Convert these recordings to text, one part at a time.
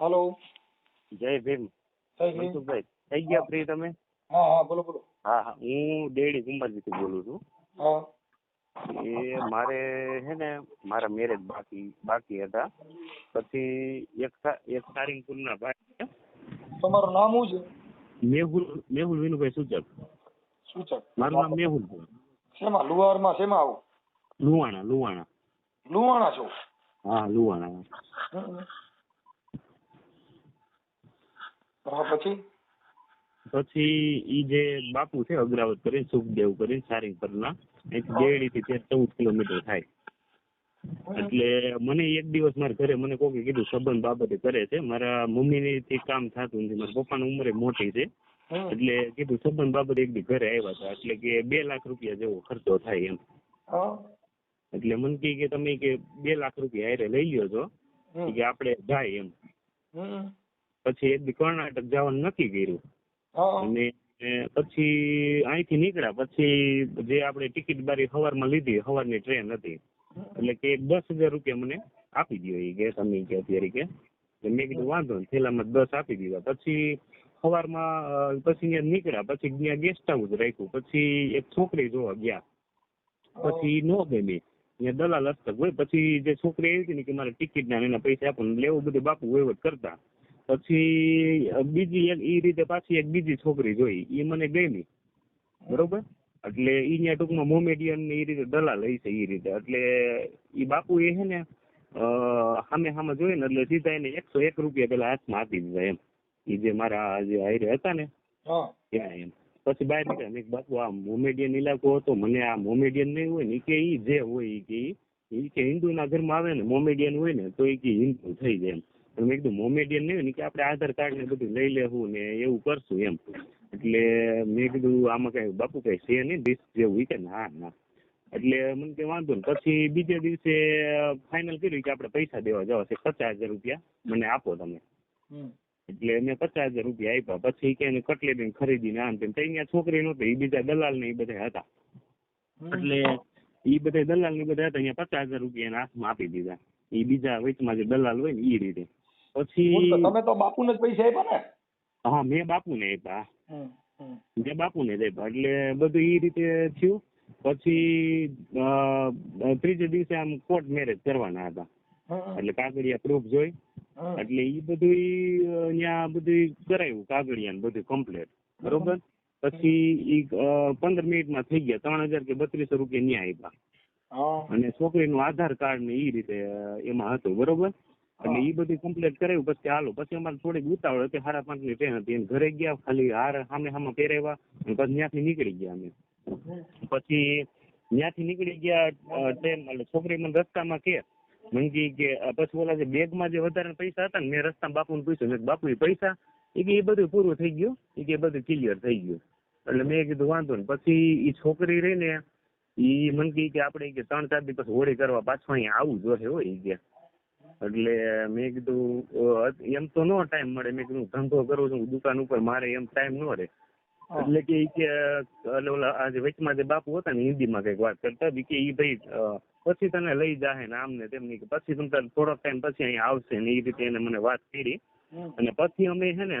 હાલો. જય ભીમ. મનસુખભાઈ થઈ ગયા ફ્રી તમે? હા હા બોલો બોલો. હા હા. હું ડેડી કુંભારજીથી બોલું છું. હા. એ મારે હે ને મારા મેરેજ બાકી બાકી હતા. પછી એક એક સારિંગપુરના ભાઈ તમારું નામ શું છે? મેહુલ મેહુલ વિનુભાઈ સૂચક. સૂચક. મારું નામ મેહુલ છે. શેમાં? લુહારમાં શેમાં આવું? લુવાણા લુવાણા લુવાણા છો? હા લુવાણા હમ. હા પછી? પછી ઈ જે બાપુ છે અગ્રાવત કરે સુખદેવ કરીને સારિંગપરના અહીંથી દેવડીથી તેર ચૌદ કિલોમીટર થાય. એટલે મને એક દિવસ મારા ઘરે મને કોકે કીધું સંબંધ બાબતે કરે છે. મારા મમ્મી થી કામ થતું નથી. મારા પપ્પાની ઉંમરે મોટી છે. એટલે કીધું સંબંધ બાબતે એક દી ઘરે આવ્યા હતા. એટલે કે બે લાખ રૂપિયા જેવો ખર્ચો થાય એમ. એટલે મને કહે કે તમે કે બે લાખ રૂપિયા હારે લઈ લ્યો છો. કે આપણે જાય એમ. પછી એક દી કર્ણાટક જવાનું નક્કી કર્યું. અને પછી અહીંથી નીકળ્યા. પછી જે આપણે ટિકિટ બારી સવારમાં લીધી સવારની ટ્રેન હતી. એટલે કે દસ હજાર રૂપિયા મને આપી દો એ કે તમે કે અત્યારે કે. મેં કીધું વાંધો નહીં થેલામાં દસ આપી દીધા. પછી સવારમાં પછી ત્યાં નીકળ્યા. પછી ત્યાં ગેસ્ટ હાઉસ રાખ્યું. પછી એક છોકરી જોવા ગયા. પછી નો ગમી. ત્યાં દલાલ હસ્તક હોય. પછી જે છોકરી આવી હતી ને કે મારે ટિકિટ ના એના પૈસા આપો લેવું બધું બાપુ વહીવટ કરતા. પછી બીજી એક ઈ રીતે પાછી એક બીજી છોકરી જોઈ. ઈ મને ગમી. બરોબર? એટલે ઈ ન્યા ટૂંકમાં મોમેડિયન ને ઈ રીતે દલાલ હશે છે ઈ રીતે. એટલે ઈ બાપુ એ છે ને સામે સામે જોઈ ને એટલે સીધા એને એકસો એક રૂપિયા પેલા હાથમાં આપી દીધા એમ. ઈ જે મારા જે હાઈરે હતા ને ત્યાં એમ. પછી બહાર નીકળ્યા મેં બાપુ આ મોમેડિયન ઇલાકો હતો મને આ મોમેડિયન નહીં હોય ને કે ઈ જે હોય ઈ કે ઈ. ના કે હિન્દુના ઘરમાં આવે ને મોમેડિયન હોય ને તો ઈ કે હિન્દુ થઈ જાય એમ. મેં કીધું મોમેડિયન નહીં ને કે આપણે આધાર કાર્ડ ને બધું લઈ લેવું ને એવું કરશું એમ. એટલે મેં કીધું આમાં કઈ બાપુ કઈ છે નહીં ડિસ્ક જેવું કે ના ના. એટલે મને કે વાંધો નહીં. પછી બીજે દિવસે ફાઇનલ કર્યું કે આપણે પૈસા દેવા જવા છે પચાસ હજાર રૂપિયા મને આપો તમે. એટલે મેં પચાસ હજાર રૂપિયા આપ્યા. પછી કે એને કટલેરી ખરીદીને આમ તેમ. તો અહીંયા છોકરી નહોતી એ બીજા દલાલ ને એ બધા હતા. એટલે એ બધા દલાલ ને બધા હતા અહીંયા પચાસ હજાર રૂપિયા એના હાથમાં આપી દીધા. એ બીજા વચમાં જે દલાલ હોય ને એ રીતે. પછી તમે તો બાપુને જ પૈસા આપ્યા ને? હા મેં બાપુને આપ્યા. મેં બાપુને જ આપ્યા એટલે બધું એ રીતે થયું. પછી ત્રીજે દિવસે આમ કોર્ટ મેરેજ કરવાના હતા. એટલે કાગળિયા પ્રૂફ જોઈ. એટલે ઈ બધું ત્યાં બધું કરાયું કાગળિયા ને બધું કમ્પ્લેટ બરોબર? પછી ઈ પંદર પંદર મિનિટમાં થઈ ગયા ત્રણ હજાર કે બત્રીસો રૂપિયા ન્યા આપ્યા. અને છોકરીનું આધાર કાર્ડ ને ઈ રીતે એમાં હતું બરોબર? એટલે એ બધું કમ્પ્લીટ કરાયું. પછી હાલો પછી અમારે થોડીક ઉતાવળ હતી. સાડા પાંચની ટ્રેન હતી ઘરે ગયા ખાલી હાર સામે સામે પહેરાવ્યા અને પછી ત્યાંથી નીકળી ગયા અમે. પછી ત્યાંથી નીકળી ગયા ટ્રેન એટલે છોકરી મને રસ્તામાં કે મંગી કે પછી ઓલા જે બેગમાં જે વધારે પૈસા હતા ને મેં રસ્તામાં બાપુને પૂછ્યું. મેં બાપુ એ પૈસા? એ કે એ બધું પૂરું થઈ ગયું. એ કે બધું ક્લિયર થઈ ગયું. એટલે મેં કીધું વાંધો નહીં. પછી એ છોકરી રહી ને એ મને કે આપણે કે ત્રણ ચાર દિવસ હોળી કરવા પાછું અહીંયા આવું જોશે હોય ઈ કે. એટલે મેં કીધું એમ તો નો ટાઈમ મળે. મેં કીધું ધંધો કરું છું દુકાન ઉપર મારે એમ ટાઈમ નો રહે. એટલે કે કે એટલે ઓલા આજે વચમાં જે બાપુ હતા ને હિન્દીમાં કંઈક વાત કરતા હતા કે ઈ ભાઈ પછી તને લઈ જાહે ને આમ ને તેમની કે પછી તમે થોડોક ટાઈમ પછી અહીંયા આવશે ને એ રીતે એને મને વાત કરી. અને પછી અમે છે ને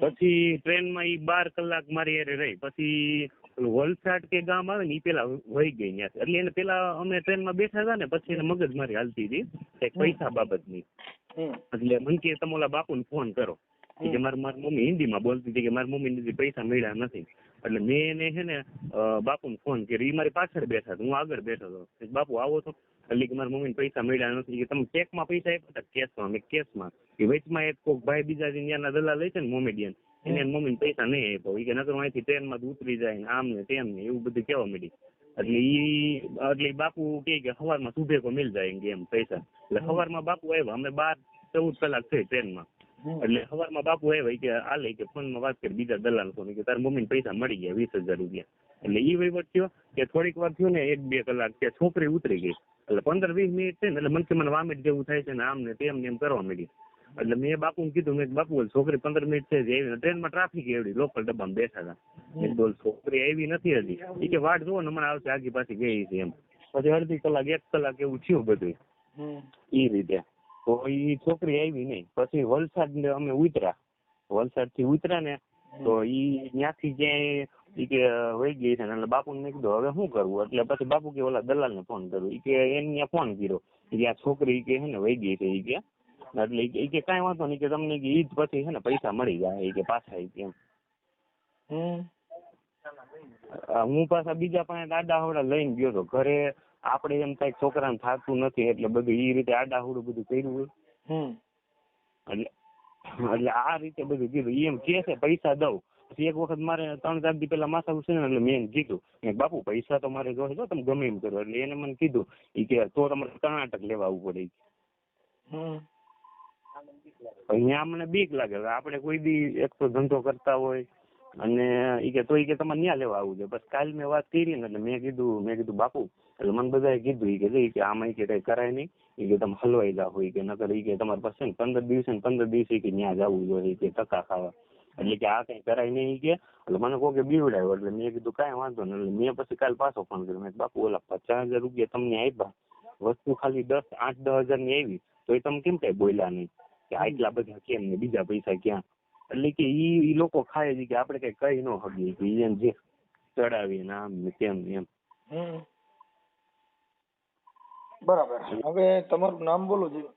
પછી ટ્રેનમાં ઈ બાર કલાક મારી હારે રહી. પછી વલસાડ કે ગામ આવે ને એ પેલા વહી ગઈ ત્યાંથી. એટલે એને પેલા અમે ટ્રેનમાં બેઠા હતા ને પછી એને મગજ મારી હાલતી હતી કંઈક પૈસા બાબતની. એટલે મને કે તમે ઓલા બાપુને ફોન કરો. કે મારી મારી મમ્મી હિન્દીમાં બોલતી હતી કે મારી મમ્મીને ને પૈસા મળ્યા નથી. એટલે મેં એને છે ને બાપુ બાપુને ફોન કર્યો. એ મારી પાછળ બેઠા હતા. હું આગળ બેઠો હતો. બાપુ આવો છો? એટલે કે મારી મમ્મીને પૈસા મળ્યા નથી. કે તમે ચેકમાં પૈસા આપ્યા હતા? કેશમાં મેં. કેશમાં કે વચમાં એક કોક ભાઈ બીજા ત્યાંના દલાલ હોય છે ને મોમેડિયન એને મમ્મી પૈસા નહીં આપ્યો. એ કે નકર અહીંથી ટ્રેનમાં ઉતરી જાય ને આમ ને તેમ ને એવું બધું કહેવા મળી એટલે ઈ એટલે બાપુ કે કે સવારમાં સુભે કો મિલ જાય એમ પૈસા. એટલે સવારમાં બાપુ આવ્યા. અમે બાર ચૌદ કલાક થઈ ટ્રેનમાં. એટલે સવારમાં બાપુ આવ્યા કે કે લઈ કે ફોનમાં વાત કરી બીજા દલાલ ફોન કે તારા મમ્મીને પૈસા મળી ગયા વીસ હજાર રૂપિયા. એટલે ઈ વહીવટ થયો કે થોડીક વાર થયો ને એક બે કલાક કે છોકરી ઉતરી ગઈ. એટલે પંદર વીસ મિનિટ છે ને એટલે મને કે મને વામિટ જેવું થાય છે ને આમ ને તેમ ને એમ કરવા માંડી. એટલે મેં બાપુને કીધું મેં બાપુ છોકરી પંદર મિનિટ છે જે આવી ટ્રેનમાં ટ્રાફિક એવડી લોકલ ડબ્બામાં બેઠા હતા મેં કીધું, છોકરી આવી નથી હજી. એ કે વાટ જુઓ ને હમણાં આવશે આગી પાછી ગઈ છે એમ. પછી અડધી કલાક એક કલાક એવું થયું બધું. ઈ રીતે. તો ઈ છોકરી આવી નહીં. પછી વલસાડ ને અમે ઉતર્યા. વલસાડથી ઉતર્યા ને તો ઈ ત્યાંથી ક્યાંય ઈ કે વહી ગઈ છે એટલે બાપુ ને કીધું હવે શું કરવું? એટલે પછી બાપુ કે ઓલા દલાલ ને ફોન કર્યો. ઈ કે એને ફોન કર્યો. કે આ છોકરી કે હે ને વહી ગઈ છે ઈ કે. એટલે ઈ કે- કાંઈ વાંધો નહીં કે તમને કે ઈ પછી છે ને પૈસા મળી જાય એ કે પાછા એમ. હું પાછા બીજા પાસે આડા હવડા લઈને ગયો તો ઘરે આપણે એમ કઈ છોકરાને થાતું નથી એટલે બધું એ રીતે આડા હવડું બધું કર્યું હોય. એટલે એટલે આ રીતે બધું કીધું. એમ કે છે પૈસા દઉં. પછી એક વખત મારે ત્રણ ચાર દી પેલા માથા છે ને એટલે મેં કીધું કે બાપુ પૈસા તો મારે જોશે તમે ગમે એમ કરો. એટલે એને મને કીધું એ કે તો તમારે કર્ણાટક લેવા આવવું પડે. હમ. અહીંયા અમને બીક લાગે આપણે કોઈ બી એક તો ધંધો કરતા હોય અને ઈ કે તો ઈ કે તમારે ન્યા લેવા આવવું છે બસ કાલ મેં વાત કરી ને એટલે મેં કીધું મેં કીધું બાપુ એટલે મને બધાએ કીધું ઈ કે કે આમાં કે કઈ કરાય નહીં ઈ કે તમે હલવાઈ જાઓ ઈ કે નકર ઈ કે તમારે પાસે પંદર દિવસે પંદર દિવસે કે ન્યા જવું જોઈએ કે ટકા ખાવા એટલે કે આ કઈ કરાય નહીં કે એટલે મને કહો કે બીવડાયો એટલે મેં કીધું કાંઈ વાંધો નહીં એટલે મેં પછી કાલ પાછો ફોન કર્યો મેં બાપુ ઓલા પચાસ હજાર રૂપિયા તમને આપ્યા વસ્તુ ખાલી દસ આઠ દસ હજારની આવી તો એ તમે કેમ કઈ બોલ્યા નહીં કે આટલા બધા કેમ ને બીજા પૈસા ક્યાં? એટલે કે ઈ ઈ લોકો ખાય છે કે આપણે કઈ કઈ ન હગીએ કે એમ જે ચડાવીએ ને આમ ને તેમ એમ. બરાબર. હવે તમારું નામ બોલો જી.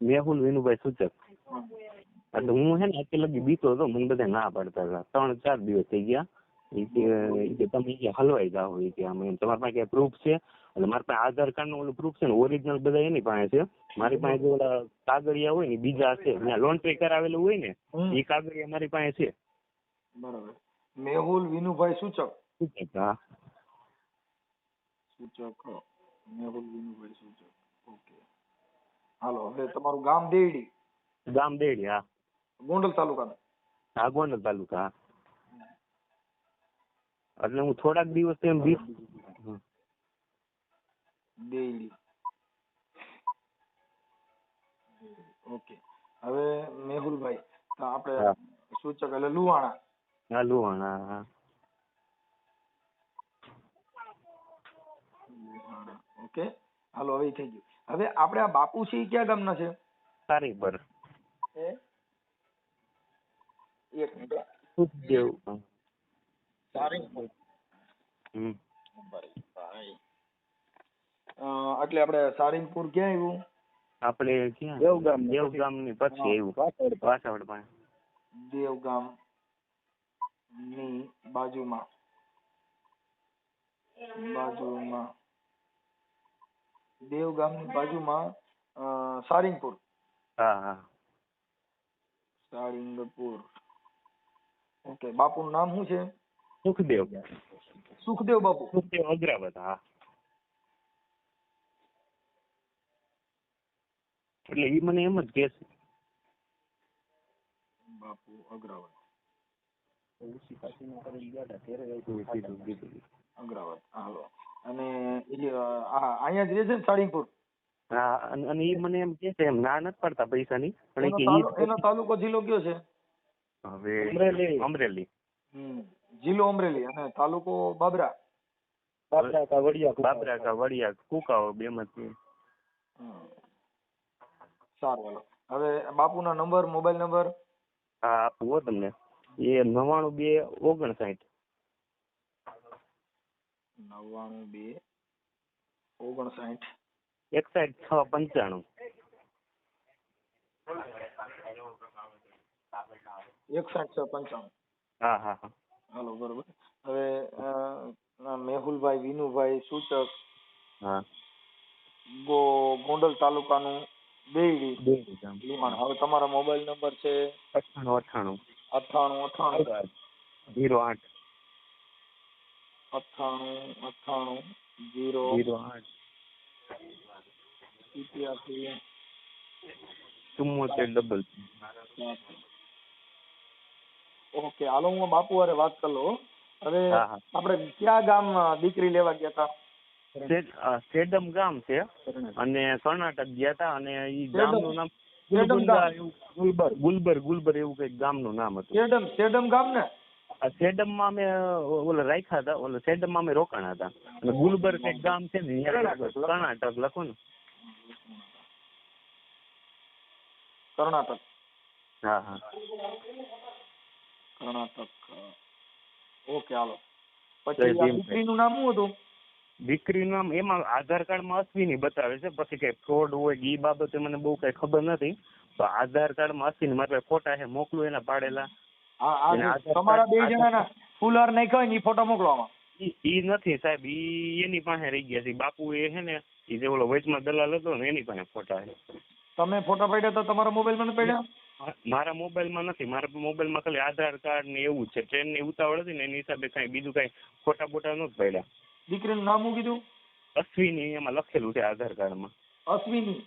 મેહુલ વિનુભાઈ સૂચક. એટલે હું હે ને અત્યારે લગી બીતો હતો મને બધા ના પાડતા હતા. ત્રણ ચાર દિવસ થઈ ગયા. ઈ કે ઈ કે તમે ઈ હલવાઈ જાઓ ઈ કે આમ તમારી પાસે પ્રૂફ છે? એટલે મારી પાસે આધાર કાર્ડનું ઓલું પ્રૂફ છે ને ઓરિજિનલ બધા એની પાસે છે. મારી પાસે જે ઓલા કાગળિયા હોય ને બીજા છે. કરાવેલું હોય ને. ઈ કાગળિયા મારી પાસે છે. બરાબર. મેહુલ વિનુભાઈ સૂચક. સૂચક હા. સૂચક મેહુલ વિનુભાઈ સૂચક. ઓકે. હાલો હવે તમારું ગામ દેડી ગામ દેડી હા. ગોંડલ તાલુકાનું. હા ગોંડલ તાલુકા. એટલે હું થોડાક દિવસ એમ બીત ડેઈલી ઓકે હવે મેહુલભાઈ તો આપણે સૂચક એટલે લુહાણા. હા લુહાણા હા. ઓકે હાલો હવે થઈ ગયું. હવે આપણે આ બાપુ છે ક્યાં ગામના છે? સારી પર એક મિનિટ સુખદેવ સારંગપુર હમ ભાઈ અ, એટલે આપણે સારીનપુર ક્યાં આવ્યું? આપણે ક્યાં? દેવગામ. દેવગામની પછી. આવ્યું. વાસવડ પણ. દેવગામની બાજુમાં. બાજુમાં. દેવગામની બાજુમાં સારીનપુર. હા હા. સારંગપુર ઓકે બાપુનું નામ શું છે? સુખદેવ. સુખદેવ બાપુ. સુખદેવ અગ્રવત. હા એટલે ઈ મને એમ જ કે છે. બાપુ અગ્રવત. હાલો અને અહીંયા જ રહે છે હા અને ઈ મને એમ કે છે એમ ના નથી પડતા પૈસાની પણ એનો તાલુકો જિલ્લો કયો છે? હવે અમરેલી. હમ. જિલ્લો અમરેલી અને તાલુકો બાબરા. બાબરા કા વડિયા કુકાઓ બે માંથી હમ. સારું હાલો. હવે બાપુના નંબર મોબાઈલ નંબર? હા આપું હો તમને. એ નવાણું બે ઓગણસાઠ. નવ્વાણું બે ઓગણસાઠ. એકસાઠ છ પંચાણું. એકસાઠ છ પંચાણું. હા હા હા. હાલો બરોબર. હવે અ, મેહુલભાઈ વિનુભાઈ સૂચક હા. ગો ગોંડલ તાલુકાનું બેડી લીમાણ. હવે તમારા મોબાઈલ નંબર છે અઠ્ઠાણું અઠ્ઠાણું. અઠ્ઠાણું અઠ્ઠાણું. જીરો આઠ. અઠ્ઠાણું અઠ્ઠાણું જીરો જીરો આઠ. સિત્યાસી. ચુમ્મોતેર ડબલ. ઓકે હાલો હું બાપુ હારે વાત કરી લઉં. હવે હા હા. આપણે કયા ગામ દીકરી લેવા ગયા હતા સેડ- અ, સેડમ ગામ છે. અને કર્ણાટક ગયા હતા અને ઈ સેડમ? ગામનું નામ સેડમ ગામ? એવું ગુલબર ગુલબર ગુલબર એવું કંઈક ગામનું નામ હતું. સેડમ સેડમ ગામ ને? આ સેડમમાં અમે ઓલા રાખ્યા હતા ઓલા સેડમમાં અમે રોકાણા હતા. અને ગુલબર કંઈક ગામ છે ને કર્ણાટક લખો ને. કર્ણાટક. હા હા. કર્ણાટક. Okay hello. પછી દીકરીનું નામ શું હતું? દીકરીનું નામ એમાં આધાર કાર્ડમાં અશ્વિની બતાવે છે. પછી કઈ ફ્રોડ હોય ઈ બાબતે મને બહુ કઈ ખબર નથી. તો આધાર કાર્ડમાં અશ્વિની મારે ફોટા છે મોકલું એના પાડેલા. તમારા બે કાર્ડ- જણાના ફૂલ હાર નાખ્યા ને એ ફોટો મોકલવામાં? ઈ ઈ નથી સાહેબ ઈ એની પાસે રહી ગયા છે. બાપુ એ છે ને ઈ જે ઓલો વચમાં દલાલ હતો ને એની પાસે ફોટા છે. તમે ફોટા પાડ્યા તો તમારા મોબાઈલમાં નથી પડ્યા? મારા મોબાઈલમાં નથી. મારા મોબાઈલમાં ખાલી આધાર કાર્ડ ને એવું છે. ટ્રેનની ઉતાવળ હતી ને એની હિસાબે કાંઈ બીજું કાંઈ ફોટા બોટા નહોતા પડ્યા. દીકરીનું નામ શું કીધું? અશ્વિની એમાં લખેલું છે આધાર કાર્ડમાં. અશ્વિની.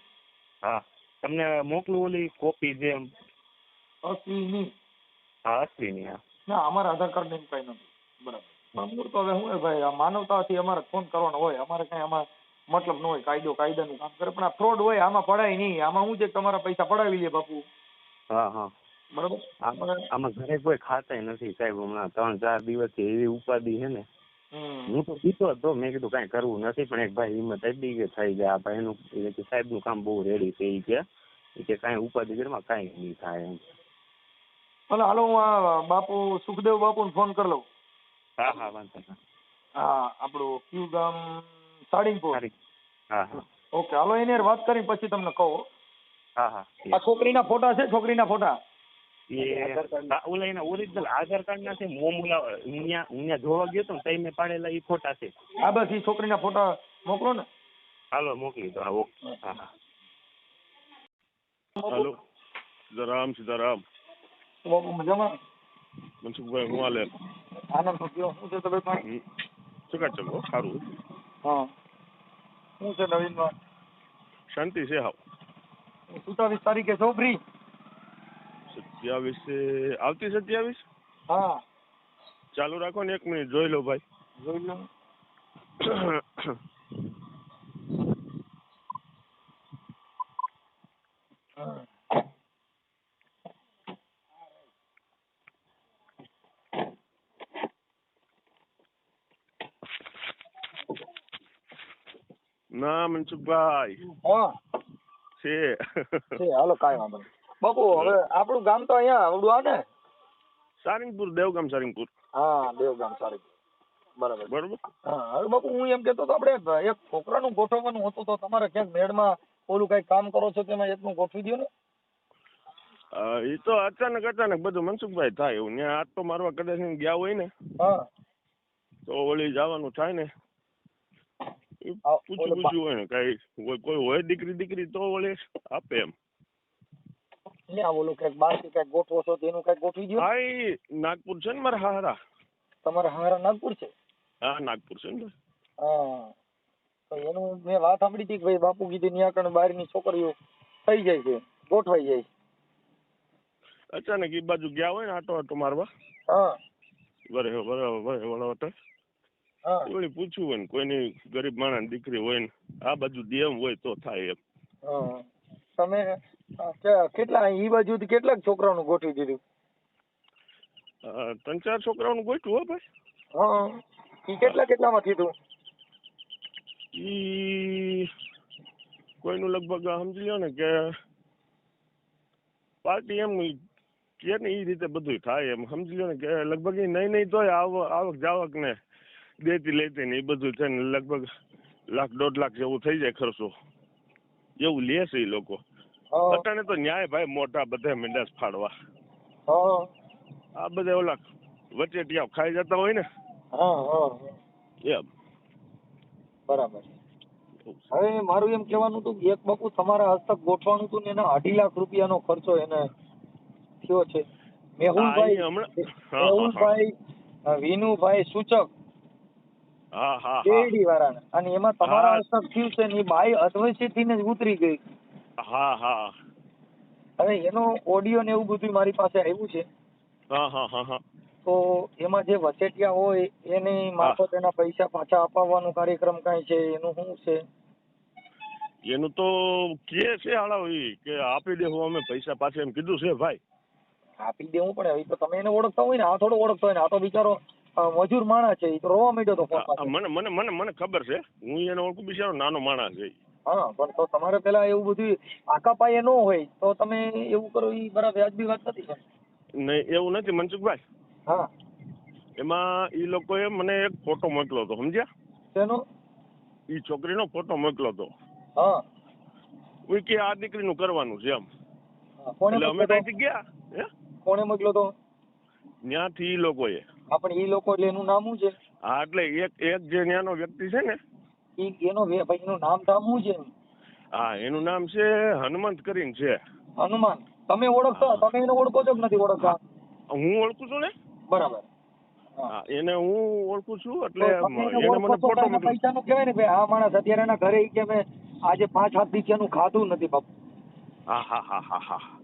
હા. તમને મોકલું ઓલી કોપી જે અશ્વિની. હા અશ્વિની હા. ના અમારા આધાર કાર્ડ ને કઈ નથી. બરાબર. મૂળ તો હવે શું ભાઈ આ માનવતાથી અમારે ફોન કરવાનો હોય. અમારે કઈ આમાં મતલબ ન હોય કાયદો કાયદાનું કામ કરે પણ આ ફ્રોડ હોય આમાં પડાય નહીં. આમાં હું છે તમારા પૈસા પડાવી લે બાપુ. હા હા. બરોબર? આમાં ઘરે કોઈ ખાતાય નથી સાહેબ હમણાં ત્રણ ચાર દિવસથી એવી ઉપાધિ છે ને. હું તો પીતો હતો મેં કીધું કાંઈ કરવું નથી પણ એક ભાઈ હિંમત આપી કે થઈ જાય આ ભાઈનું એ કે સાહેબનું કામ બહુ રેડી છે એ કે એ કે કાંઈ ઉપાધિ ઘરમાં કાંઈ નહીં થાય એમ. ભલે હાલો હું આ બાપુ સુખદેવ બાપુને ફોન કરી લઉં. હા હા વાંધો. હા આપણું ક્યુ ગામ સાળીંગપુર સારી હા હા. ઓકે હાલો એની હારે વાત કરી પછી તમને કહું હા. હા આ છોકરીના ફોટા છે છોકરીના ફોટા? એ હા, ઓલા એના ઓરિજિનલ આધાર કાર્ડ ના છે મોમ ઓલા ઉન્યા ઉન્યા જોવા ગયો તો ને તઈ મેં પાડેલા એ ફોટા છે. આ બસ એ છોકરીના ફોટા મોકલો ને. હાલો મોકલી દો. હા ઓકે. હા હા. હાલો. સીતારામ સીતારામ. બાપુ મજામાં? મનસુખભાઈ હું હાલે? આનંદ તો કયો શું છે તબિયત પાણી હમ. ચકાચક હો? સારું. હા. શું છે નવીનમાં શાંતિ છે હાવ. સત્તાવીસ તારીખે છો ફ્રી સત્યાવીસ આવતી સત્યાવીસ? હા. ચાલુ રાખો ને એક મિનિટ જોઈ લો ભાઈ. જોઈ લો. હા. ના મનસુખભાઈ હા. છે. છે હાલો કાંઈ વાંધો નહીં. બાપુ હવે આપણું ગામ તો અહીંયા આવડું આ ને? સારંગપુર દેવગામ સારંગપુર. હા દેવગામ સારી બરાબર. બરોબર? હા હવે બાપુ હું એમ કહેતો તો આપણે એક છોકરાનું ગોઠવવાનું હતું તો તમારે ક્યાંક મેળમાં ઓલું કઈ કામ કરો છો તેમાં એકનું ગોઠવી દો ને? એ તો અચાનક અચાનક બધું મનસુખભાઈ થાય એવું. ત્યાં તો મારવા કદાચ ગયા હોય ને હા. તો ઓલી જવાનું થાય ને. બા- પૂછ્યું હોય ને કઈ કોઈ હોય દીકરી દીકરી તો વળે આપે એમ. ઓલું કંઈક બારથી કંઈક ગોઠવો છો તેનું કંઈક ગોઠવી દો હા નાગપુર છે ને મારા હારા તમારા હારા નાગપુર છે? હા નાગપુર છે ને હા. તો એનું મેં વાત સાંભળી હતી કે ભાઈ બાપુ કીધું ન્યા કણ બહારની છોકરીઓ થઈ જાય છે ગોઠવાઈ જાય. અચાનક એ બાજુ ગયા હોય ને આટો આટો મારવા? હા. બરાબર બરાબર વરે હા. પૂછ્યું હોય ને કોઈની ગરીબ માણસ દીકરી હોય ને આ બાજુ દેમ હોય તો થાય એમ. તમે કેટલા ઈ બાજુથી કેટલાક છોકરાઓનું ગોઠવી દીધું? ત્રણ ચાર છોકરાઓનું ગોઠવું હો ભાઈ. હા. ઈ કેટલા કેટલામાં કીધું ઈ કોઈનું લગભગ સમજી લો ને કે પાર્ટી એમ કે ને એ રીતે બધું થાય એમ. સમજી લો ને કે લગભગ નહીં નહીં તોય આવ આવક જાવક ને દેતી લેતી ને એ બધું છે ને લગભગ લાખ દોઢ લાખ જેવું થઈ જાય ખર્ચો. એવું લે છે એ લોકો. અટાણે તો ન્યાય ભાઈ મોટા બધા મેંડાસ ફાડવા. આ બધા ઓલા વચેટિયા ખાઈ જતા હોય ને. એમ. બરાબર. હવે મારું એમ કહેવાનું હતું કે એક બાપુ તમારા હસ્તક ગોઠવાનું હતું ને એના અઢી લાખ રૂપિયાનો ખર્ચો એને થયો છે. મેહુલભાઈ. મેહુલભાઈ વિનુભાઈ સૂચક શેરડી વાળાને અને એમાં તમારા. હસ્તક થયું છે ને એ બાઈ અધવચ્ચેથી ને જ ઉતરી ગઈ. હા હા. હવે એનો ઓડિયો ને એવું બધું મારી પાસે આવ્યું છે. તો એમાં જે વચેટિયા હોય એની મારફત એના પૈસા પાછા અપાવવાનો કાર્યક્રમ કઈ છે? એનું શું છે? એનું તો કે છે હાળાવી કે આપી દેવું અમે પૈસા પાછા એમ કીધું છે ભાઈ. આપી દેવું પણ હવે તો તમે એને ઓળખતા હોય ને આ થોડો ઓળખતો હોય ને આ તો બિચારો મજૂર માણસ છે તો રોવા માંડ્યો તો ફોન મને મને મને મને ખબર છે. હું એને ઓળખું બિચારો નાનો માણસ છે હા પણ તો તમારે પેલા એવું બધું આકા પાયે ન હોય તો તમે એવું કરો એ બરાબર વ્યાજબી વાત નથી સર નહીં એવું નથી મનસુખભાઈ? હા. એમાં એ લોકોએ મને એક ફોટો મોકલ્યો હતો સમજ્યા? તેનો એ છોકરીનો ફોટો મોકલ્યો હતો. હા. હું કે આ દીકરીનું કરવાનું છે એમ. એટલે અમે? ત્યાંથી ગયા હે? કોણે મોકલ્યો તો? ત્યાંથી એ લોકોએ. હા પણ એ લોકો એટલે એનું નામ શું છે? હા એટલે એક એક જે ત્યાંનો વ્યક્તિ છે ને? એ એનો ભાઈ એનું નામ ધામ શું છે? હા એનું નામ છે હનુમંત કરીને છે. હનુમાન. તમે ઓળખતો તમે એને ઓળખો છો કે નથી ઓળખતા? હું. ઓળખું છું ને? બરાબર. હા. એને હું ઓળખું છું એટલે એને મને ફોટો એને મોકલ્યો પૈસાનું કહેવાય ને ભાઈ આ માણસ અત્યારે એના ઘરે કે મેં આજે પાંચ હાથ એનું ખાધું નથી બાપુ. હા હા હા હા હા.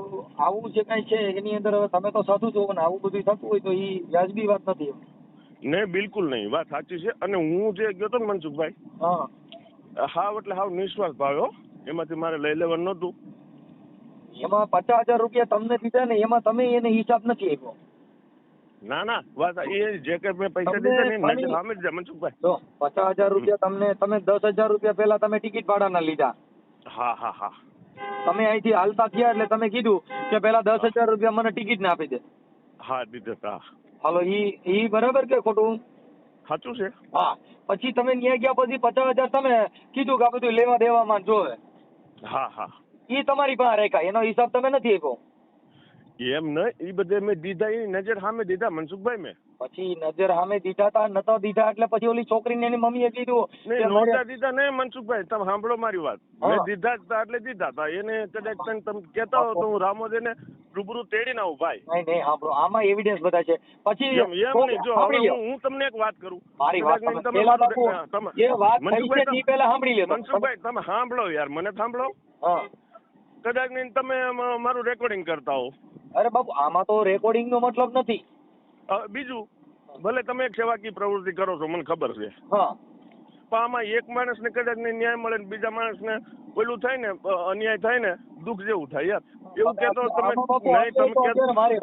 તો આવું જે કઈ છે એની અંદર હવે તમે તો સાચું જોવો ને આવું બધું થતું હોય તો એ વ્યાજબી વાત નથી ને બિલકુલ નહીં. વાત સાચી છે. અને હું જે ગયો તો ને મનસુખભાઈ હા. હાવ એટલે હાવ નિશ્વાસ ભાવ્યો એમાંથી મારે લઈ લેવાનું નહોતું. એમાં પચાસ હજાર રૂપિયા તમને દીધા ને એમાં તમે એને હિસાબ નથી આપ્યો. ના ના વાત એ જે. કે મેં પૈસા દીધા ને નજર સામે જ મનસુખભાઈ. જો પચાસ હજાર રૂપિયા તમને તમે દસ હજાર રૂપિયા પહેલા તમે ટિકિટ ભાડાના લીધા. હા હા હા. તમે અહીંથી હાલતા થયા એટલે તમે કીધું કે પેલા દસ હજાર રૂપિયા મને ટિકિટ ના આપી દે. હા દીધા હાલો ઈ ઈ બરાબર કે ખોટું? સાચું છે. હા પછી તમે ન્યાય ગયા પછી પચાસ હજાર તમે કીધું કે આ બધું લેવા દેવામાં જોવે. હા હા. ઈ તમારી પાસે રાખ્યા એનો હિસાબ તમે નથી આપ્યો. એમ ન એ બધે મેં દીધા એ નજર સામે દીધા મનસુખભાઈ મેં. પછી નજર સામે દીધા તા નતો દીધા એટલે પછી ઓલી છોકરીને એની મમ્મીએ કીધું નહીં નહોતા દીધા નહીં મનસુખભાઈ તમે સાંભળો મારી વાત. મેં દીધા જ તા એટલે દીધા તા. એને કદાચ તમે કહેતા હો તો હું રામોદેને રૂબરૂ તેડીને આવું ભાઈ. નહીં નહીં સાંભળો આમાં એવિડન્સ બધા છે. પછી એમ નહીં જો હવે હું તમને એક વાત કરું. મારી વાત તમે જે વાત થઈ છે મનસુખભાઈ તે પહેલા સાંભળી લે. મનસુખભાઈ તમે સાંભળો યાર મને સાંભળો. હા. કદાચ નહીં તમે મારું રેકોર્ડિંગ કરતા હો. અરે બાપુ આમાં તો રેકોર્ડિંગ નો મતલબ નથી. બીજું ભલે તમે એક સેવાકીય પ્રવૃત્તિ કરો છો મને ખબર છે. હા. પણ આમાં એક માણસને કદાચ ને ન્યાય મળે ને બીજા માણસને પેલું થાય ને અન્યાય થાય ને દુઃખ જેવું થાય યાર. એવું કેતો તમે નહીં તમે મારી.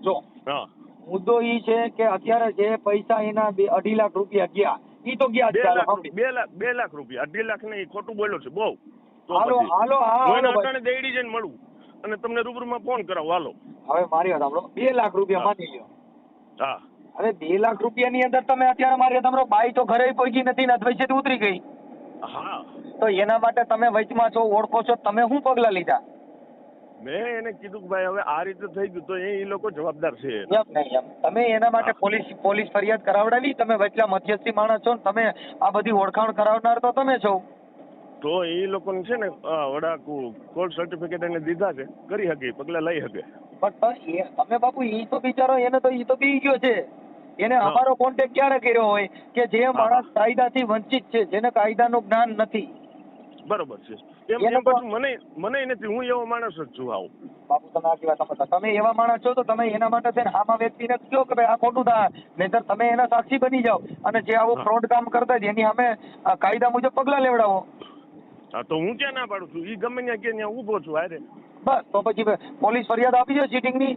જો હા. મુદ્દો ઈ છે કે અત્યારે જે પૈસા એના અઢી લાખ રૂપિયા ગયા ઈ તો ગયા બે લાખ બે લાખ બે લાખ રૂપિયા અઢી લાખ ને ખોટું બોલ્યો છે બહુ. હાલો. હાલો હા દેડી જઈને મળું. અને તમને રૂબરૂમાં ફોન કરાવું. હાલો. હવે મારી વાત સાંભળો. બે લાખ રૂપિયા માની લ્યો. હા. હવે બે લાખ રૂપિયાની અંદર તમે અત્યારે મારી તમારો બાઈ તો ઘરે પહોંચી નથી ને વચ્ચેથી ઉતરી ગઈ. હા. તો એના માટે તમે વચમાં છો ઓળખો છો તમે શું પગલા લીધા? મેં એને કીધું કે ભાઈ હવે આ રીતે થઈ ગયું તો એ લોકો જવાબદાર છે. એમ નહીં એમ. તમે એના માટે પોલીસ પોલીસ ફરિયાદ કરાવડાવી તમે વચલા મધ્યસ્થી માણસ છો ને તમે આ બધી ઓળખાણ કરાવનાર તો તમે છો. તો એ લોકોને છે ને વડા કોર્ટ સર્ટિફિકેટ એને દીધા છે. કરી શકે પગલા લઈ શકે પણ તમે બાપુ એ તો બિચારો એને તો એ તો બી ગયો છે. એને અમારો કોન્ટેક્ટ ક્યારે કર્યો હોય કે જે માણસ કાયદાથી વંચિત છે જેને કાયદાનું જ્ઞાન નથી? બરોબર છે. એમ એમ પછી મને મને નથી હું એવો માણસ જ છું આવું. બાપુ તમે આખી વાત સમજતા તમે એવા માણસ છો તો તમે એના માટે છે ને આમાં વ્યક્તિને કયો કે ભાઈ આ ખોટું થાય? નહીતર તમે એના સાક્ષી બની જાઓ. અને જે આવું ફ્રોડ કામ કરતા એની સામે કાયદા મુજબ પગલા લેવડાવો. હા તો હું ક્યાં ના પાડું છું? એ ગમે ત્યાં કે ત્યાં ઊભો છું હારે. બસ તો પછી પોલીસ ફરિયાદ આપી દો ચીટિંગની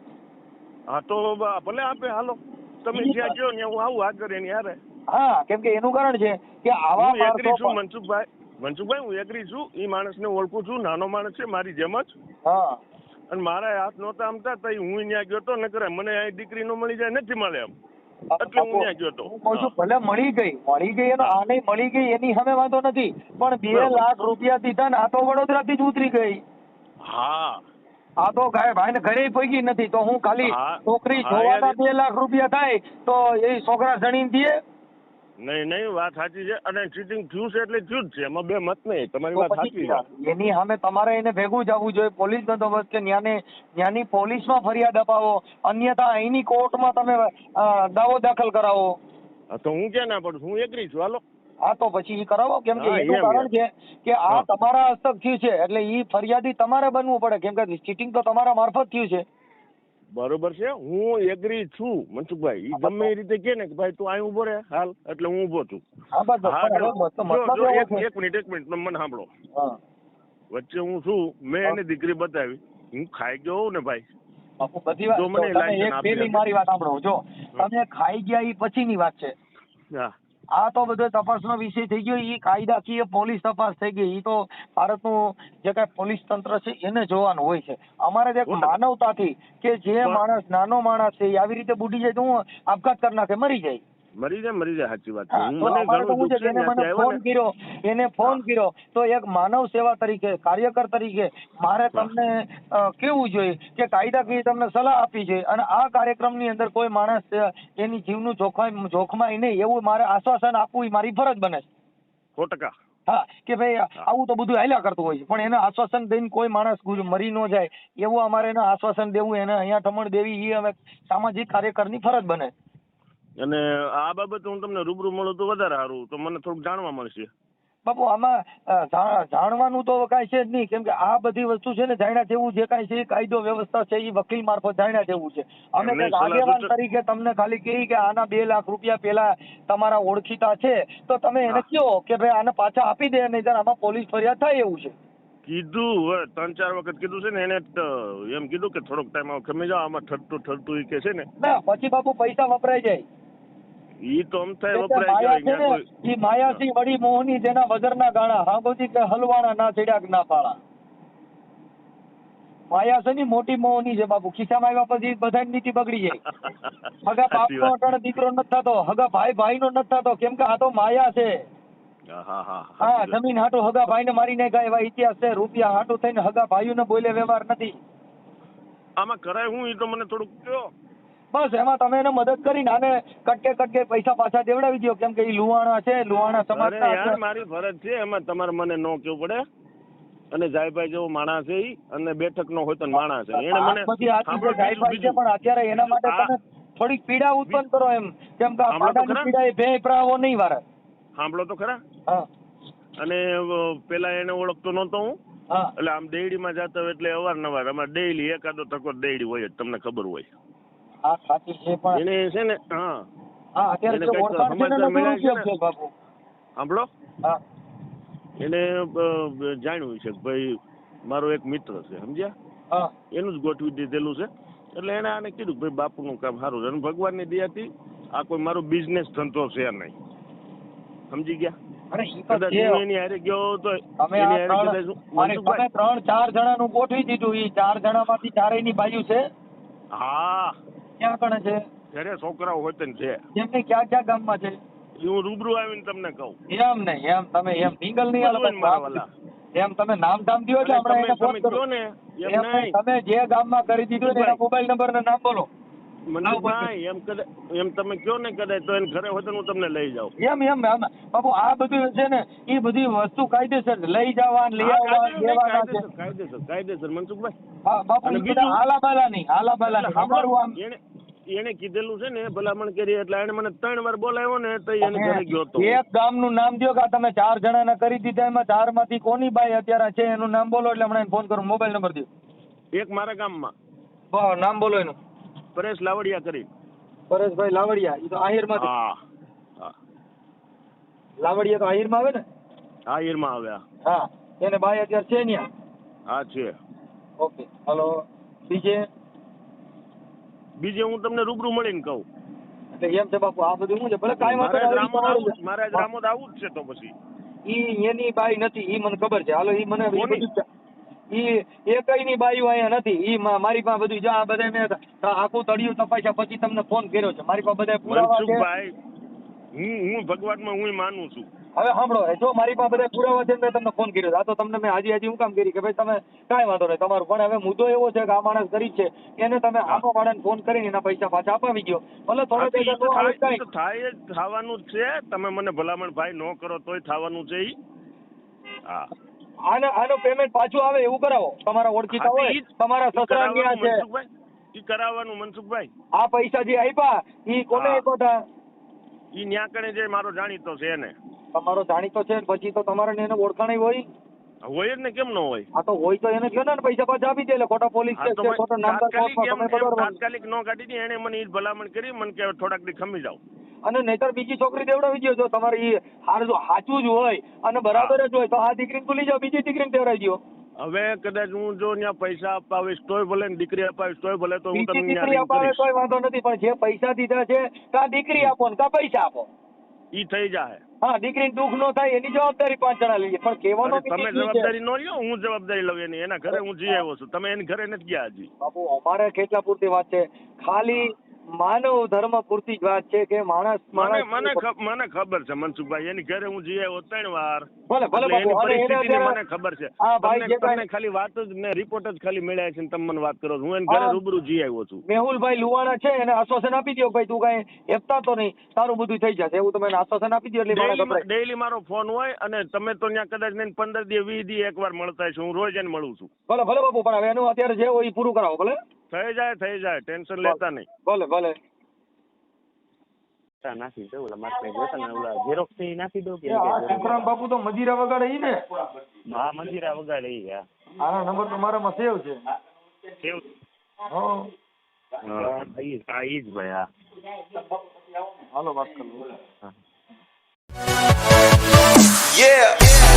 હા તો ભલે આપે હાલો. તમે જ્યાં ગયો ત્યાં હું આવું હાજર એની હારે હા કેમ કે એનું કારણ છે કે આવા એગ્રી છું મનસુખભાઈ. મનસુખભાઈ હું એગ્રી છું. એ માણસને ઓળખું છું નાનો માણસ છે મારી જેમ જ. હા. અને મારા હાથ નહોતા આમતા તો હું ત્યાં ગયો તો નકર મને અહીં દીકરી નો મળી જાય નથી મળે એમ એટલે હું ત્યાં ગયો તો. હું કહું છું ભલે મળી ગઈ મળી ગઈ એનો. આને મળી ગઈ એની સામે વાંધો નથી પણ બે લાખ રૂપિયા દીધા ને આ તો વડોદરાથી જ ઉતરી ગઈ. હા. આ તો ગાય ભાઈ ને ઘરે પહોંચી નથી તો હું ખાલી છોકરી જોવાના બે લાખ રૂપિયા થાય તો એ છોકરા જણી દે નહીં નહીં વાત સાચી છે. અને ચીટિંગ થયું છે એટલે થયું જ છે. એમાં બે મત નહીં. તમારી વાત સાચી છે. એની સામે તમારે એને ભેગું જવું જોઈએ. પોલીસ બંદોબસ્ત કે ન્યાને ન્યાની પોલીસમાં ફરિયાદ અપાવો. અન્યથા અહીંની કોર્ટમાં તમે દાવો દાખલ કરાવો. તો હું ક્યાં ના પડું? હું એગ્રી છું. હાલો. હા તો પછી એ કરાવો. કેમ કે એનું કારણ છે. કે આ તમારા હસ્તક થયું છે. એટલે ઈ ફરિયાદી તમારે બનવું પડે. કેમ કે ચીટિંગ તો તમારા મારફત થયું છે. બરોબર છે? હું એગ્રી છું મનસુખભાઈ. ઈ ગમે એ રીતે કે ને કે ભાઈ તું અહીં ઊભો રહે હાલ એટલે હું ઊભો છું. એક મિનિટ એક મિનિટ મને સાંભળો. વચ્ચે હું છું મેં. એને દીકરી બતાવી. હું ખાઈ ગયો ને ભાઈ? બધી વાત તમે. મારી વાત સાંભળો. જો ખાઈ ગયા પછી પછીની વાત છે. હા. આ તો બધો તપાસનો વિષય થઈ ગયો. એ કાયદાકીય પોલીસ તપાસ થઈ ગઈ. એ તો ભારતનું જે કાંઈ પોલીસ તંત્ર છે એને જોવાનું હોય છે. અમારે જે માનવતાથી કે જે માણસ નાનો માણસ છે એ આવી રીતે બુડી જાય તો હું આપઘાત કરી નાખે મરી જાય. મરી જાય મરી જાય સાચી વાત મને ઘણું દુઃખ છે એને મને ફોન કર્યો એને ફોન કર્યો. તો એક માનવ સેવા તરીકે કાર્યકર તરીકે મારે તમને કેવું જોઈએ કે કાયદાકીય તમને સલાહ આપી જોઈએ? અને આ કાર્યક્રમની અંદર કોઈ માણસ એની જીવનું જોખમ જોખમાય નહીં એવું મારે આશ્વાસન આપવું મારી ફરજ બને છે. સો ટકા. હા કે ભાઈ આવું તો બધું હાલ્યા કરતું હોય છે. પણ એને આશ્વાસન દઈને કોઈ માણસ મરી ન જાય એવું અમારે એને આશ્વાસન દેવું એને અહીંયા ઠમણ દેવી એ અમે સામાજિક કાર્યકરની ફરજ બને અને આ બાબતે હું તમને રૂબરૂ મળું તો વધારે સારું. તો મને થોડુંક જાણવા મળશે. બાપુ આમાં જાણવાનું તો કાંઈ છે જ નહીં. કેમ કે આ બધી વસ્તુ છે ને જાણ્યા જેવું જે કાંઈ છે એ કાયદો વ્યવસ્થા છે એ વકીલ મારફત જાણ્યા જેવું છે. અમે કંઈક આગેવાન તરીકે તમને ખાલી કહી કે આના બે લાખ રૂપિયા પેલા તમારા ઓળખીતા છે. તો તમે એને. કહો કે ભાઈ આને પાછા આપી દે નહીં આમાં પોલીસ ફરિયાદ થાય એવું છે. કીધું હવે ત્રણ ચાર વખત કીધું છે ને એને એમ કીધું કે થોડોક ટાઈમ ખમી જાઓ આમાં ઠરતું ઠરતું કે છે ને. ના પછી બાપુ પૈસા વપરાઈ જાય. ઈ તો અમ વપરાય જાય ને ઈ માયાસી વડી મોહની જેના વગરના ગાણા હાંભળતી કે હલવાણા ના ચડ્યા ના પાળા માયા છે ની મોટી મોહની છે બાપુ. ખિસ્સામાં આવ્યા પછી બધા નીતિ બગડી જાય. હગા બાપ નો. અટાણે દીકરો નથી થતો હગા ભાઈ ભાઈ નો નથી થતો કેમ કે આ તો માયા છે. હા. જમીન હાટુ હગા ભાઈને મારી નાખ્યા એવા ઇતિહાસ છે રૂપિયા હાટુ થઈને હગા ભાઈઓને બોલે વ્યવહાર નથી. આમાં કરાય હું એ તો મને થોડુંક કયો. બસ એમાં તમે એને મદદ કરીને આને કટકે કટકે પૈસા પાછા દેવડાવી દો કેમ કે લુહાણા છે લુહાણા સમાજ યાર મારી ફરજ છે એમાં તમારે મને નો કેવું પડે. અને જાયભાઈ જેવો માણસ છે ઈ અને બેઠક નો હોય તો માણસ છે. એને મને આ બધી આથી સાંભળો જે ગાયભાઈ છે પણ અત્યારે એના માટે તમે થોડીક પીડા ઉત્પન્ન કરો એમ. કેમ કે પાડાની. પીડા એ બે પ્રાવો નહીં વારે. સાંભળો તો ખરા. હા. અને પેલા એને ઓળખતો નહોતો હું. એટલે આમ દેડીમાં જતો એટલે અવારનવાર. અમારે ડેઈલી એકાદો ટકો દેડી હોય જ તમને ખબર હોય. હા સાચી છે પણ એને છે ને હા. હા અત્યારે એને ઓળખાણ છે ને સમાચાર એનો મળ્યા છે દુરુપયોગ છે બાપુ. સાંભળો. હા. એને જાણ્યું છે કે ભાઈ મારો એક મિત્ર છે સમજ્યા? હા. એનું જ ગોઠવી દીધેલું છે. એટલે એને આને કીધું ભાઈ બાપુનું કામ સારું છે. અને ભગવાનની દયાથી આ કોઈ મારો બિઝનેસ ધંધો છે નહીં. સમજી ગયા? અરે ઈ તો એની હારે ગયો તો આ ત્રણ ચાર જણા નું તમે મનસુખભાઈ ત્રણ ચાર જણાનું ગોઠવી દીધું. ઈ ચાર જણામાંથી ચારેયની બાજુ છે? હા. ક્યાં કણે છે? ઘરે છોકરાઓ તો છે. એમને ક્યાં ક્યાં ગામમાં છે? હું રૂબરૂ આવીને તમને કહું. એમ નહીં એમ તમે એમ સિંગલ નહીં બધું મારા એમ તમે નામ ધામ દ્યો છો આપણે એને ફોન કરો. ને એમ તમે જે ગામમાં કરી દીધું એના મોબાઈલ નંબર ને નામ બોલો. એમ કદાચ એમ તમે કહો ને કદાચ તો એને ઘરે હોય તો હું તમને લઈ જાઉં. એમ એમ એમ. બાપુ આ બધું છે ને એ બધી વસ્તુ કાયદેસર લઈ જવા લઈ આવવા કાયદેસર, દેવાના છે. કાયદેસર મનસુખભાઈ. હા, બાપુ બીજું- આલા બાલા નહીં હાલા બાલા નહીં આમ એને કીધેલું છે ને ભલામણ કરી એટલે એને મને ત્રણ વાર બોલાવ્યો ને તો એને ઘરે ગયો તો. એક ગામનું નામ દ્યો કે તમે ચાર જણાના કરી દીધા એમાં ચારમાંથી કોની બાઈ અત્યારે છે એનું નામ બોલો એટલે હમણાં ફોન કરું મોબાઈલ નંબર દો એક મારા ગામમાં. નામ બોલો એનું. પરેશ લાવડિયા કરી. પરેશભાઈ લાવડિયા એ તો આહિરમાં હા. લાવડિયા તો આહિરમાં આવે ને? આહિરમાં આવે હા એને બાઈ અત્યારે છે ન્યા. હા છે. Okay hello. બીજે? બીજે હું તમને રૂબરૂ મળીને કહું. એટલે એમ છે બાપુ આ બધું શું છે? ભલે કાંઈ વાંધો મારે રામોદ આવું જ- છે તો પછી. ઈ એની બાઈ નથી ઈ મને ખબર છે. હાલો ઈ મને ઈ કોની? બધું ઈ બાઈઓ અહીંયા નથી. ઈ મારી પાસે બધું જા બધા મેં આખું તળિયું તપાસ્યા પછી તમને ફોન કર્યો છે. મારી પાસે બધા પુરાવા છે. હું હું ભગવાનમાં હું માનું છું. હવે સાંભળો જો મારી પાસે બધા પુરાવા છે મેં તમને ફોન કર્યો. આ તો તમને મેં હાજી હાજી હું કામ કરી કે ભાઈ તમે કાંઈ વાંધો નહીં તમારું. પણ હવે મુદ્દો એવો છે કે આ માણસ ગરીબ છે એને તમે આખો વાળાને ફોન કરીને એના પૈસા પાછા અપાવી ગયો ભલે થોડા થાય- થવાનું છે. તમે મને ભલામણ ભાઈ ન કરો તોય થવાનું છે ઈ. હા. આને આનો પેમેન્ટ પાછું આવે એવું કરાવો. તમારા ઓળખીતા હોય તમારા સસરા ક્યાં છે. ઈ કરાવવાનું મનસુખભાઈ. આ પૈસા જે આપ્યા ઈ કોને. આપ્યા હતા ઈ ન્યાકણે જે મારો જાણીતો છે એને. તમારો જાણીતો છે ને પછી તો તમારે એને ઓળખાણ હોય? હોય જ ને કેમ નો હોય? આ તો હોય તો એને કહો ને પૈસા પાછા આપી દે એટલે ખોટા પોલીસ મેં ખોટા નામદાર તાત્કાલિક નો કાઢી દી એને મને ઈ ભલામણ કરી મને કે થોડાક દી ખમી જાવ અને નહીતર બીજી છોકરી દેવડાવી દો જો તમારે ઈ હાર જો સાચું જ હોય અને બરાબર જ હોય તો આ દીકરીને ભૂલી જાઓ બીજી દીકરીને દેવડાવી દો હવે કદાચ હું જો ત્યાં પૈસા અપાવીશ તોય ભલે ને દીકરી અપાવીશ તોય ભલે તો હું તમને દીકરી અપાવે કોઈ વાંધો નથી પણ જે પૈસા દીધા છે કા દીકરી આપો ને કા પૈસા આપો? ઈ થઈ જાય હા દીકરીને દુઃખ નો થાય એની જવાબદારી પાંચ જણા લઈએ પણ કહેવાનો તમે. જવાબદારી નો લ્યો હું જવાબદારી લઉં એની એના ઘરે હું જઈ આવ્યો છું તમે એની ઘરે નથી ગયા હજી. બાપુ અમારે કેટલા પૂરતી વાત છે. ખાલી માનવ ધર્મ પૂરતી જ વાત છે કે માણસ મને મને મને ખબર છે મનસુખભાઈ. એની ઘરે હું જઈ આવ્યો ત્રણ વાર. ભલે ભલે બાપુ પરિસ્થિતિની મને ખબર છે. હા, ભાઈ, તમને ખાલી વાત જ મેં રિપોર્ટ જ ખાલી મળ્યા છે તમે મને વાત કરો હું એને ઘરે. રૂબરૂ જઈ આવ્યો છું. મેહુલભાઈ લુવાણા છે એને આશ્વાસન આપી દો ભાઈ તું કઈ એકતા તો નહીં. તારું બધું થઈ જશે. એવું તમે આશ્વાસન આપી દો એટલે મને ખબર ડેઈલી મારો ફોન હોય અને તમે તો ત્યાં કદાચ નહીં પંદર દી વીસ દી એકવાર મળતા છો હું રોજ એને મળું છું. ભલે ભલે બાપુ પણ હવે એનું અત્યારે જે હોય એ પૂરું કરાવો ભલે? થઈ જાય થઈ જાય. ટેન્શન લેતા નહીં. ભલે ભલે. પૈસા નાખી દો ઓલા મારે જોતા ને ઓલા ઝેરોક્સથી નાખી દઉં કે આ શંકરામ બાપુ તો મજીરા વગાડે ઈ ને? હા મજીરા વગાડે ઈ હા. આનો નંબર તો મારામાં સેવ છે. સેવ? હા. હા ઈ હા ઈ જ ભાઈ હા. હાલો વાત કરું Yeah.